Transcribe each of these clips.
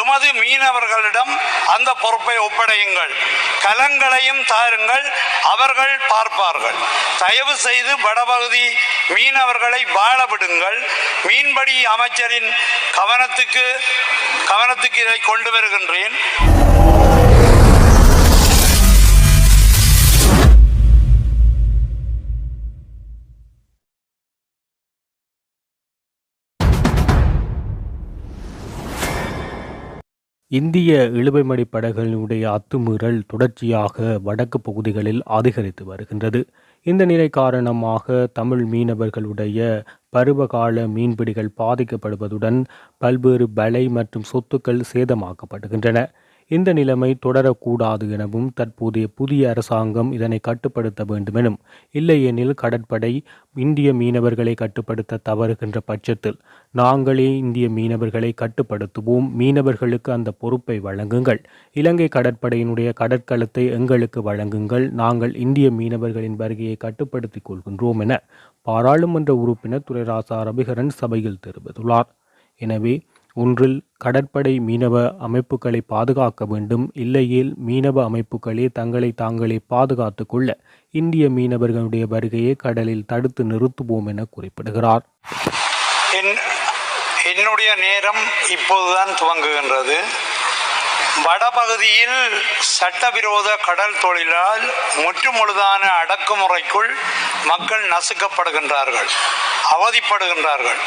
எமது மீனவர்களிடம் அந்த பொறுப்பை ஒப்படையுங்கள். கலங்களையும் தாருங்கள் அவர்கள் பார்ப்பார்கள். தயவு செய்து வடபகுதி மீனவர்களை வாழவிடுங்கள் மீன்படி அமைச்சரின் கவனத்துக்கு கவனத்துக்கு இதை கொண்டு வருகின்றேன். இந்திய இழுவைமடி படகுகளினுடைய அத்துமீறல் தொடர்ச்சியாக வடக்கு பகுதிகளில் அதிகரித்து வருகின்றது. இந்த நிலை காரணமாக தமிழ் மீனவர்களுடைய பருவகால மீன்பிடிகள் பாதிக்கப்படுவதுடன் பல்வேறு பலை மற்றும் சொத்துக்கள் சேதமாக்கப்படுகின்றன. இந்த நிலைமை தொடரக்கூடாது எனவும் தற்போதைய புதிய அரசாங்கம் இதனை கட்டுப்படுத்த வேண்டுமெனும் இல்லையெனில் கடற்படை இந்திய மீனவர்களை கட்டுப்படுத்த தவறுகின்ற பட்சத்தில் நாங்களே இந்திய மீனவர்களை கட்டுப்படுத்துவோம். மீனவர்களுக்கு அந்த பொறுப்பை வழங்குங்கள். இலங்கை கடற்படையினுடைய கடற்களத்தை எங்களுக்கு வழங்குங்கள். நாங்கள் இந்திய மீனவர்களின் வருகையை கட்டுப்படுத்திக் கொள்கின்றோம் என பாராளுமன்ற உறுப்பினர் துரைராசா ரவிகரன் சபையில் தெரிவித்துள்ளார். எனவே ஒன்றில் கடற்படை மீனவ அமைப்புகளை பாதுகாக்க வேண்டும். இல்லையேல் மீனவ அமைப்புகளே தங்களை தாங்களே பாதுகாத்து கொள்ள இந்திய மீனவர்களுடைய வருகையை கடலில் தடுத்து நிறுத்துவோம் என குறிப்பிடுகிறார். என் என்னுடைய நேரம் இப்போதுதான் துவங்குகின்றது. வடபகுதியில் சட்டவிரோத கடல் தொழிலால் முற்றுமுழுதான அடக்குமுறைக்குள் மக்கள் நசுக்கப்படுகின்றார்கள் அவதிப்படுகின்றார்கள்.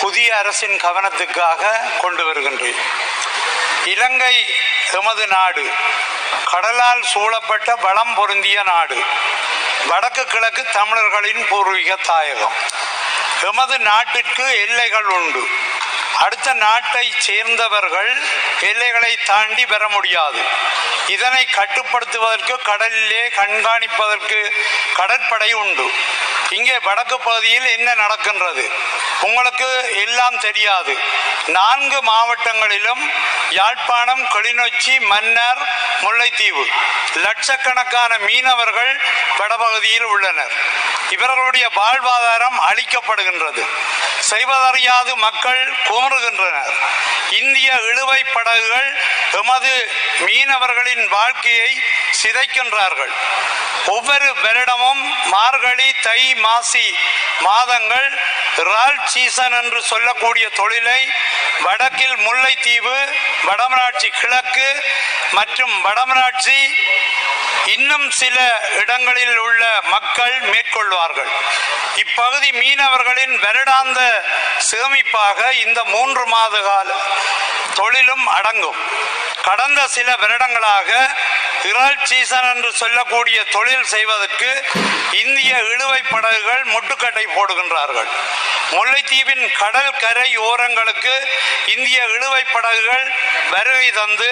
புதிய அரசின் கவனத்துக்காக கொண்டு வருகின்றேன். இலங்கை எமது நாடு கடலால் சூழப்பட்ட வளம் பொருந்திய நாடு வடக்கு கிழக்கு தமிழர்களின் பூர்வீக தாயகம். எமது நாட்டிற்கு எல்லைகள் உண்டு. அடுத்த நாட்டை சேர்ந்தவர்கள் எல்லைகளை தாண்டி பெற முடியாது. இதனை கட்டுப்படுத்துவதற்கு கடலிலே கண்காணிப்பதற்கு கடற்படை உண்டு. இங்கே வடக்கு பகுதியில் என்ன நடக்கின்றது? உங்களுக்கு எல்லாம் தெரியாது. நான்கு மாவட்டங்களிலும் யாழ்ப்பாணம் கிளிநொச்சி மன்னர் முல்லைத்தீவு. லட்சக்கணக்கான மீனவர்கள் வடபகுதியில் உள்ளனர். இவர்களுடைய வாழ்வாதாரம் அளிக்கப்படுகின்றது செய்வதறியாது மக்கள் குமருகின்றனர் இந்திய இழுவை படகுகள் எமது மீனவர்களின் வாழ்க்கையை சிதைக்கின்றார்கள். ஒவ்வொரு வருடமும் மார்கழி தை மாசி மாதங்கள் இறால் சீசன் என்று சொல்லக்கூடிய தொழிலை வடக்கில் முல்லைத்தீவு வடமராட்சி கிழக்கு மற்றும் வடமராட்சி இன்னும் சில இடங்களில் உள்ள மக்கள் மேற்கொள்வார்கள். இப்பகுதி மீனவர்களின் வருடாந்த சேமிப்பாக இந்த மூன்று மாத கால தொழிலும் அடங்கும். கடந்த சில வருடங்களாக இறால் சீசன் என்று சொல்லக்கூடிய தொழில் செய்வதற்கு இந்திய இழுவை படகுகள் முட்டுக்கட்டை போடுகின்றார்கள். முல்லைத்தீவின் கடல் கரை ஓரங்களுக்கு இந்திய இழுவை படகுகள் வருகை தந்து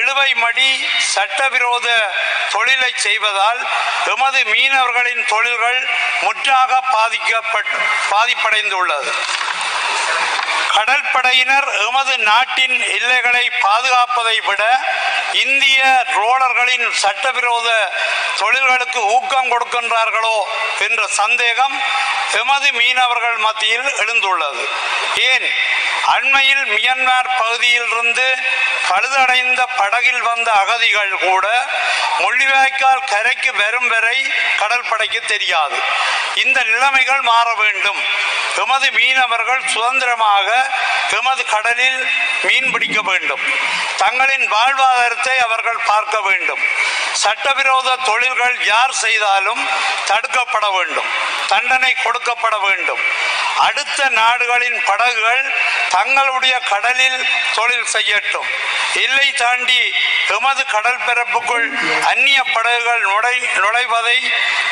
இழுவை மடி சட்டவிரோத தொழிலை செய்வதால் எமது மீனவர்களின் தொழில்கள் முற்றாக பாதிக்கப்பட்டு பாதிப்படைந்துள்ளது. கடற்படையினர் எமது நாட்டின் எல்லைகளை பாதுகாப்பதை விட இந்திய ரோலர்களின் சட்டவிரோத தொழில்களுக்கு ஊக்கம் கொடுக்கின்றார்களோ என்ற சந்தேகம் எமது மீனவர்கள் மத்தியில் எழுந்துள்ளது. ஏன்? அண்மையில் மியன்மார் பகுதியிலிருந்து பழுதடைந்த படகில் வந்த அகதிகள் கூட முள்ளிவாய்க்கால் கரைக்கு வரும் வரை கடற்படைக்கு தெரியாது. இந்த நிலைமைகள் மாற வேண்டும். எமது மீனவர்கள் சுதந்திரமாக எமது கடலில் மீன் பிடிக்க வேண்டும். தங்களின் வாழ்வாதாரத்தை அவர்கள் பார்க்க வேண்டும். சட்டவிரோத தொழில்கள் யார் செய்தாலும் தடுக்கப்பட வேண்டும். தண்டனை கொடுக்கப்பட வேண்டும். அடுத்த நாடுகளின் படகுகள் தங்களுடைய கடலில் தொழில் செய்யட்டும். எல்லை தாண்டி எமது கடல் பரப்புக்குள் அந்நிய படகுகள் நுழை நுழைவதை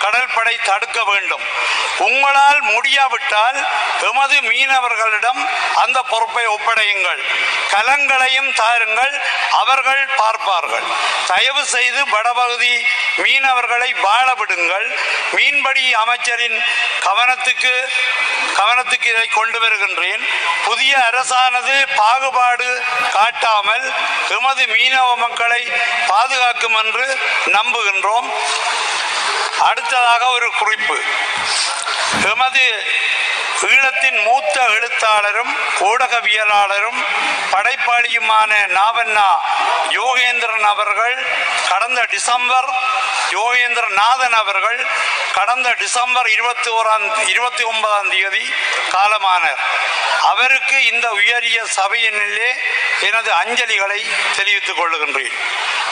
கடற்படை தடுக்க வேண்டும். உங்களால் முடியாவிட்டால் எமது மீனவர்களிடம் அந்த பொறுப்பை ஒப்படையுங்கள். கலங்களையும் தாருங்கள் அவர்கள் பார்ப்பார்கள். தயவு செய்து வடபகுதி மீனவர்களை வாழ விடுங்கள். மீன்படி அமைச்சரின் கவனத்துக்கு கவனத்துக்கு இதை கொண்டு வருகின்றேன். புதிய அரசானது பாகுபாடு காட்டாமல் எமது மீனவ மக்களை பாதுகாக்கும் என்று நம்புகின்றோம். அடுத்ததாக ஒரு குறிப்பு. எமது ஈழத்தின் மூத்த எழுத்தாளரும் ஊடகவியலாளரும் படைப்பாளியுமான நாவண்ணா யோகேந்திரன் அவர்கள் கடந்த டிசம்பர் யோகேந்திரநாதன் அவர்கள் கடந்த டிசம்பர் இருபத்தி ஓராம் இருபத்தி ஒன்பதாம் தேதி காலமானார். அவருக்கு இந்த உயரிய சபையினிலே எனது அஞ்சலிகளை தெரிவித்துக் கொள்ளுகின்றேன்.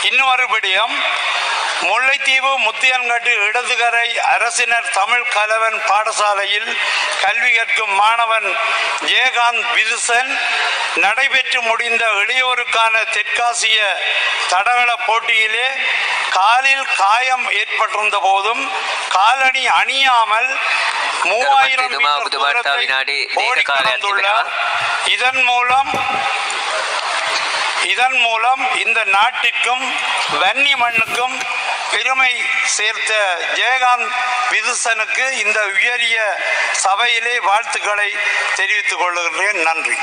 இன்னொரு விடயம் முல்லைத்தீவு முத்தியன்காட்டு இடதுகரை அரசினர் தமிழ் கலவன் பாடசாலையில் கல்வி கற்கும் மாணவன் ஜெயகாந்த் விதுசன் நடைபெற்று முடிந்த இளையோருக்கான தெற்காசிய தடகள போட்டியிலே காலில் காயம் ஏற்பட்டிருந்த போதும் காலணி அணியாமல் மூவாயிரம் இதன் மூலம் இதன் மூலம் இந்த நாட்டிற்கும் வன்னி மண்ணுக்கும் பெருமை சேர்த்த ஜெயகாந்த் விதுசனுக்கு இந்த உயரிய சபையிலே வாழ்த்துக்களை தெரிவித்துக் கொள்கிறேன். நன்றி.